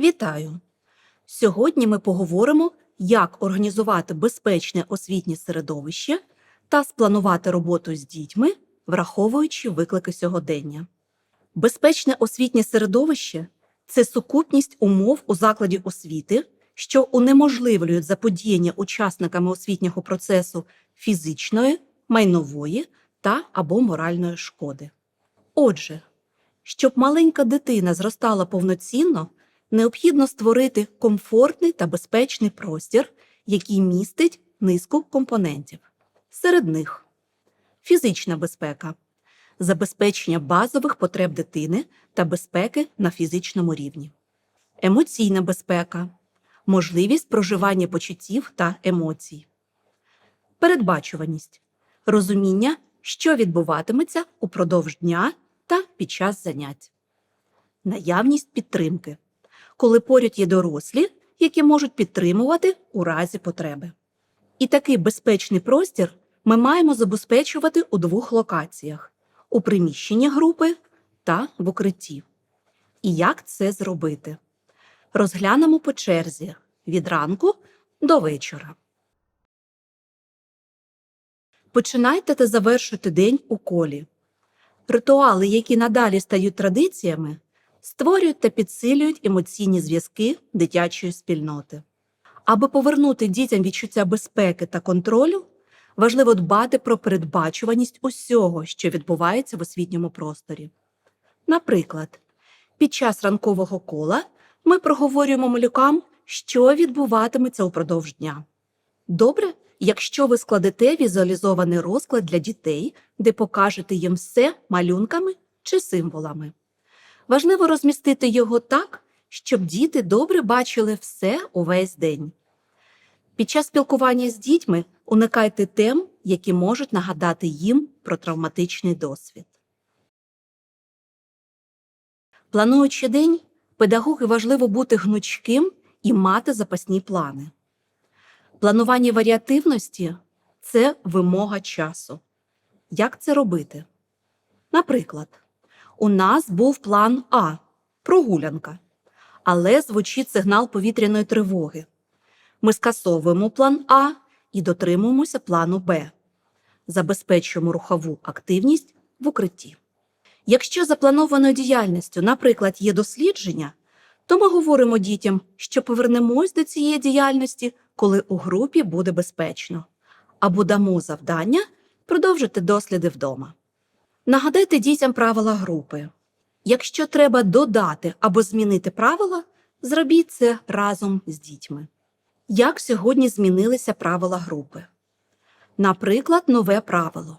Вітаю! Сьогодні ми поговоримо, як організувати безпечне освітнє середовище та спланувати роботу з дітьми, враховуючи виклики сьогодення. Безпечне освітнє середовище це сукупність умов у закладі освіти, що унеможливлюють заподіяння учасниками освітнього процесу фізичної, майнової та або моральної шкоди. Отже, щоб маленька дитина зростала повноцінно, необхідно створити комфортний та безпечний простір, який містить низку компонентів. Серед них фізична безпека, забезпечення базових потреб дитини та безпеки на фізичному рівні, емоційна безпека, можливість проживання почуттів та емоцій, передбачуваність, розуміння, що відбуватиметься упродовж дня та під час занять, наявність підтримки, коли поряд є дорослі, які можуть підтримувати у разі потреби. І такий безпечний простір ми маємо забезпечувати у двох локаціях у приміщенні групи та в укритті. І як це зробити? Розглянемо по черзі від ранку до вечора. Починайте та завершуйте день у колі. Ритуали, які надалі стають традиціями, створюють та підсилюють емоційні зв'язки дитячої спільноти. Аби повернути дітям відчуття безпеки та контролю, важливо дбати про передбачуваність усього, що відбувається в освітньому просторі. Наприклад, під час ранкового кола ми проговорюємо малюкам, що відбуватиметься упродовж дня. Добре, якщо ви складете візуалізований розклад для дітей, де покажете їм все малюнками чи символами. Важливо розмістити його так, щоб діти добре бачили все увесь день. Під час спілкування з дітьми уникайте тем, які можуть нагадати їм про травматичний досвід. Плануючи день, педагоги важливо бути гнучким і мати запасні плани. Планування варіативності це вимога часу. Як це робити? Наприклад, у нас був план А прогулянка, але звучить сигнал повітряної тривоги. Ми скасовуємо план А і дотримуємося плану Б. Забезпечуємо рухову активність в укритті. Якщо запланованою діяльністю, наприклад, є дослідження, то ми говоримо дітям, що повернемось до цієї діяльності, коли у групі буде безпечно, або дамо завдання продовжити досліди вдома. Нагадайте дітям правила групи. Якщо треба додати або змінити правила, зробіть це разом з дітьми. Як сьогодні змінилися правила групи? Наприклад, нове правило.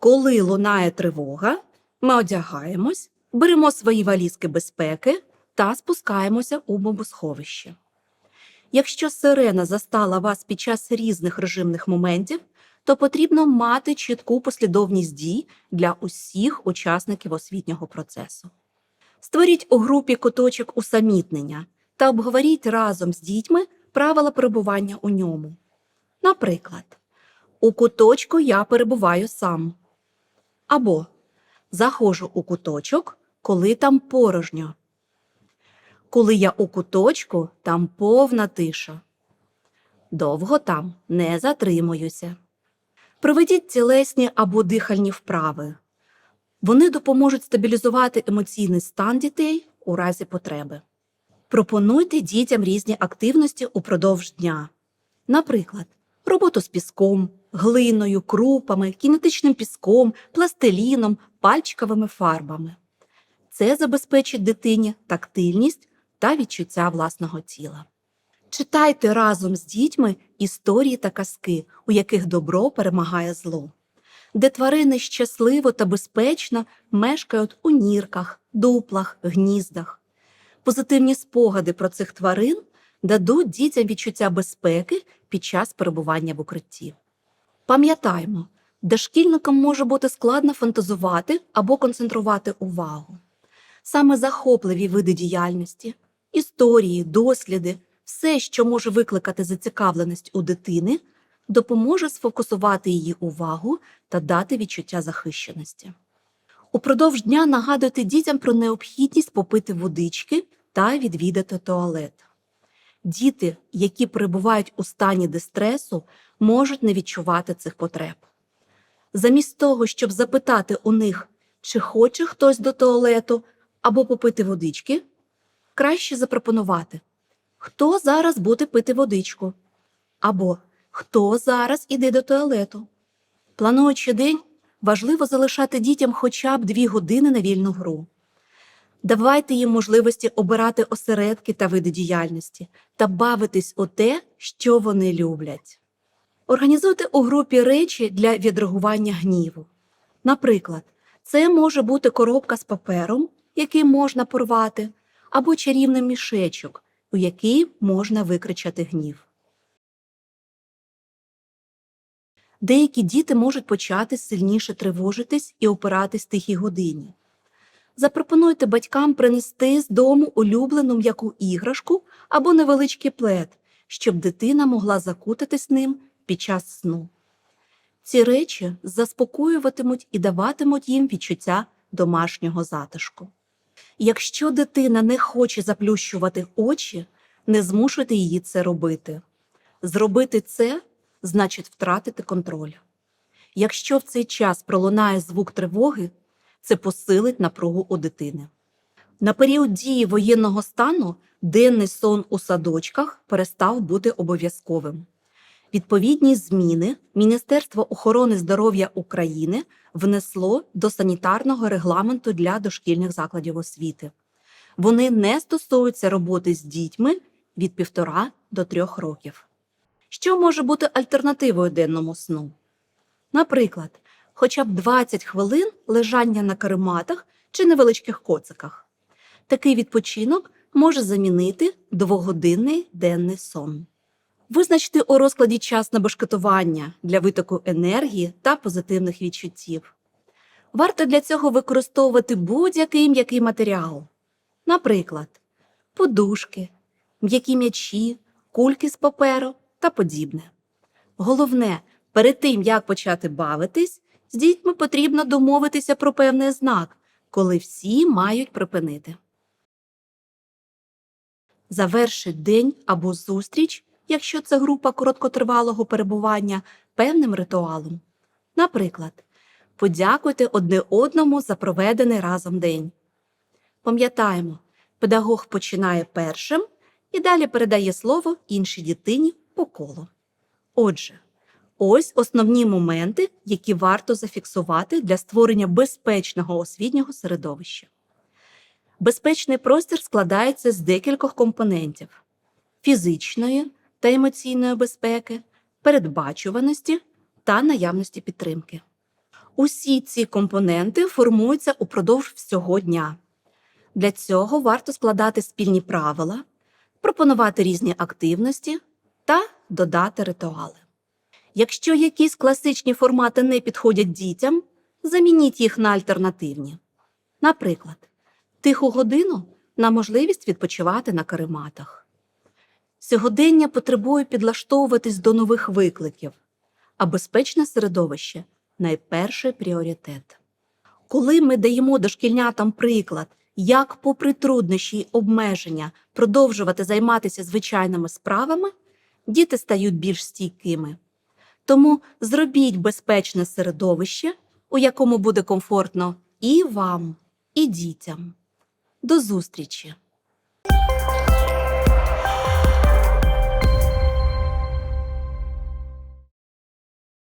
Коли лунає тривога, ми одягаємось, беремо свої валізки безпеки та спускаємося у бомбосховище. Якщо сирена застала вас під час різних режимних моментів, то потрібно мати чітку послідовність дій для усіх учасників освітнього процесу. Створіть у групі куточок усамітнення та обговоріть разом з дітьми правила перебування у ньому. Наприклад, у куточку я перебуваю сам. Або заходжу у куточок, коли там порожньо. Коли я у куточку, там повна тиша. Довго там не затримуюся. Проведіть тілесні або дихальні вправи. Вони допоможуть стабілізувати емоційний стан дітей у разі потреби. Пропонуйте дітям різні активності упродовж дня. Наприклад, роботу з піском, глиною, крупами, кінетичним піском, пластиліном, пальчиковими фарбами. Це забезпечить дитині тактильність та відчуття власного тіла. Читайте разом з дітьми історії та казки, у яких добро перемагає зло, де тварини щасливо та безпечно мешкають у нірках, дуплах, гніздах. Позитивні спогади про цих тварин дадуть дітям відчуття безпеки під час перебування в укритті. Пам'ятаймо, дошкільникам може бути складно фантазувати або концентрувати увагу. Саме захопливі види діяльності, історії, досліди, все, що може викликати зацікавленість у дитини, допоможе сфокусувати її увагу та дати відчуття захищеності. Упродовж дня нагадуйте дітям про необхідність попити водички та відвідати туалет. Діти, які перебувають у стані дистресу, можуть не відчувати цих потреб. Замість того, щоб запитати у них, чи хоче хтось до туалету або попити водички, краще запропонувати, хто зараз буде пити водичку, або хто зараз іде до туалету. Плануючи день, важливо залишати дітям хоча б дві години на вільну гру. Давайте їм можливості обирати осередки та види діяльності та бавитись у те, що вони люблять. Організуйте у групі речі для відреагування гніву. Наприклад, це може бути коробка з папером, який можна порвати, або чарівний мішечок, у який можна викричати гнів. Деякі діти можуть почати сильніше тривожитись і опиратись тихій годині. Запропонуйте батькам принести з дому улюблену м'яку іграшку або невеличкий плед, щоб дитина могла закутатись ним під час сну. Ці речі заспокоюватимуть і даватимуть їм відчуття домашнього затишку. Якщо дитина не хоче заплющувати очі, не змушуйте її це робити. Зробити це значить втратити контроль. Якщо в цей час пролунає звук тривоги, це посилить напругу у дитини. На період дії воєнного стану денний сон у садочках перестав бути обов'язковим. Відповідні зміни Міністерство охорони здоров'я України внесло до санітарного регламенту для дошкільних закладів освіти. Вони не стосуються роботи з дітьми від півтора до трьох років. Що може бути альтернативою денному сну? Наприклад, хоча б 20 хвилин лежання на карематах чи невеличких коциках. Такий відпочинок може замінити двогодинний денний сон. Визначте у розкладі час на башкетування для витоку енергії та позитивних відчуттів. Варто для цього використовувати будь-який м'який матеріал, наприклад, подушки, м'які м'ячі, кульки з паперу та подібне. Головне, перед тим як почати бавитись, з дітьми потрібно домовитися про певний знак, коли всі мають припинити. Завершить день або зустріч, якщо це група короткотривалого перебування, певним ритуалом. Наприклад, подякуйте одне одному за проведений разом день. Пам'ятаємо, педагог починає першим і далі передає слово іншій дитині по колу. Отже, ось основні моменти, які варто зафіксувати для створення безпечного освітнього середовища. Безпечний простір складається з декількох компонентів: фізичної та емоційної безпеки, передбачуваності та наявності підтримки. Усі ці компоненти формуються упродовж всього дня. Для цього варто складати спільні правила, пропонувати різні активності та додати ритуали. Якщо якісь класичні формати не підходять дітям, замініть їх на альтернативні. Наприклад, тиху годину на можливість відпочивати на карематах. Сьогодення потребує підлаштовуватись до нових викликів, а безпечне середовище найперший пріоритет. Коли ми даємо дошкільнятам приклад, як, попри труднощі й обмеження, продовжувати займатися звичайними справами, діти стають більш стійкими. Тому зробіть безпечне середовище, у якому буде комфортно і вам, і дітям. До зустрічі!